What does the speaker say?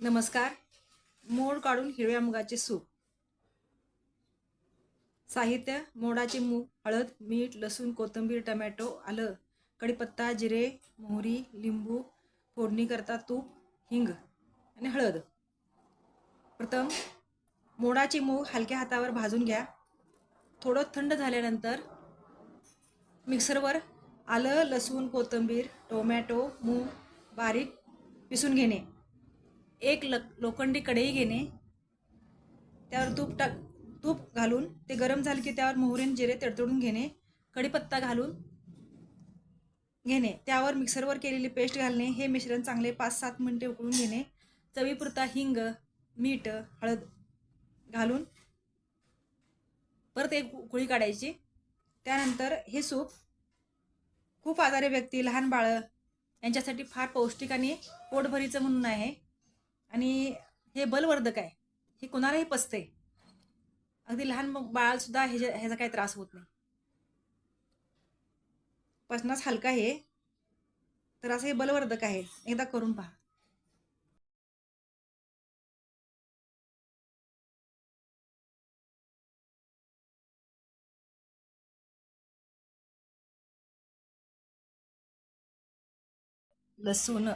नमस्कार. मोड काढून हिरव्या मुगाचे सूप. साहित्य मोडाचे मूग हळद मीठ लसूण कोथिंबीर टमॅटो आलं कढीपत्ता जिरे मोहरी लिंबू फोडणी करता तूप हिंग आणि हळद. प्रथम मोडाचे मूग हलक्या हातावर भाजून घ्या. थोडं थंड झाल्यानंतर मिक्सरवर आलं लसूण कोथिंबीर टोमॅटो मूग बारीक पिसून घेणे. एक ल लोखंडी कढई घेणे त्यावर तूप टाक तूप घालून ते गरम झाले की त्यावर मोहरीन जिरे तडतडून घेणे कढीपत्ता घालून घेणे त्यावर मिक्सरवर केलेली पेस्ट घालणे हे मिश्रण चांगले पाच सात मिनटे उकळून घेणे चवीपुरता हिंग मीठ हळद घालून परत एक उकळी काढायची. त्यानंतर हे सूप खूप आजारी व्यक्ती लहान बाळं यांच्यासाठी फार पौष्टिक आणि पोटभरीचं म्हणून आहे. आणि हे बलवर्धक आहे. हे कोणालाही पचते अगदी लहान मग बाळासुद्धा ह्याच्या ह्याचा काही त्रास होत नाही. पचनास हलका आहे. तर असं हे बलवर्धक आहे. एकदा करून पहा. लसूण.